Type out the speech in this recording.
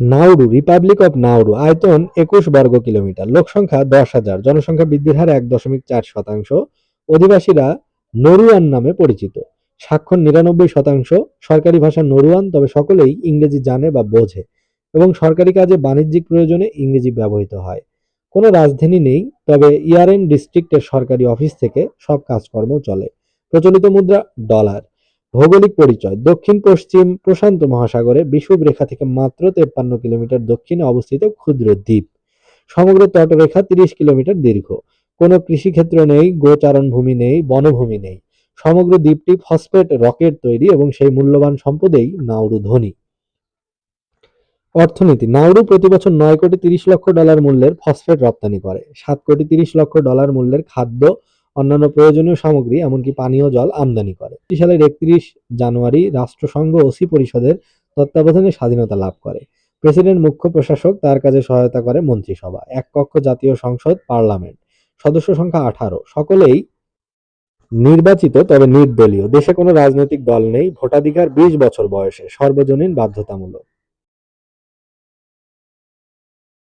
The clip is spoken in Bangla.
নাউরু রিপাবলিক অব নাউরু আয়তন একুশ বর্গ কিলোমিটার। লোক সংখ্যা দশ হাজার। জনসংখ্যা বৃদ্ধির হার এক দশমিক চার শতাংশ। অধিবাসীরা নরুয়ান নামে পরিচিত। স্বাক্ষর নিরানব্বই শতাংশ সরকারি ভাষা নরুয়ান, তবে সকলেই ইংরেজি জানে বা বোঝে এবং সরকারি কাজে বাণিজ্যিক প্রয়োজনে ইংরেজি ব্যবহৃত হয়। কোনো রাজধানী নেই, তবে ইয়ারেন ডিস্ট্রিক্টের সরকারি অফিস থেকে সব কাজকর্ম চলে। প্রচলিত মুদ্রা ডলার। ভৌগোলিক পরিচয়, দক্ষিণ, পশ্চিম, প্রশান্ত মহাসাগরে বিষুব রেখা থেকে মাত্র তেপ্পান্ন কিলোমিটার দক্ষিণে অবস্থিত ক্ষুদ্র দ্বীপ। সমগ্র তটরেখা তিরিশ কিলোমিটার দীর্ঘ। কোনো কৃষিক্ষেত্র নেই, গোচারণ ভূমি নেই, বনভূমি নেই। সমগ্র দ্বীপটি ফসফেট রকেট তৈরি এবং সেই মূল্যবান সম্পদেই নাউরু ধনী। অর্থনীতি নাউরু প্রতি বছর নয় কোটি তিরিশ লক্ষ ডলার মূল্যের ফসফেট রপ্তানি করে। সাত কোটি তিরিশ লক্ষ ডলার মূল্যের খাদ্য অন্যান্য প্রয়োজনীয় সামগ্রী, এমনকি পানীয় জল আমদানি করে। সালের একত্রিশ জানুয়ারি রাষ্ট্রসংঘ ওসি পরিষদের তত্ত্বাবধানে স্বাধীনতা লাভ করে। প্রেসিডেন্ট, মুখ্য প্রশাসক তার কাজে সহায়তা করে মন্ত্রিসভা, এক কক্ষ জাতীয় সংসদ, পার্লামেন্ট, সদস্য সংখ্যা আঠারো। সকলেই নির্বাচিত, তবে নির্দলীয়। দেশে কোনো রাজনৈতিক দল নেই, ভোটাধিকার বিশ বছর বয়সে, সর্বজনীন বাধ্যতামূলক।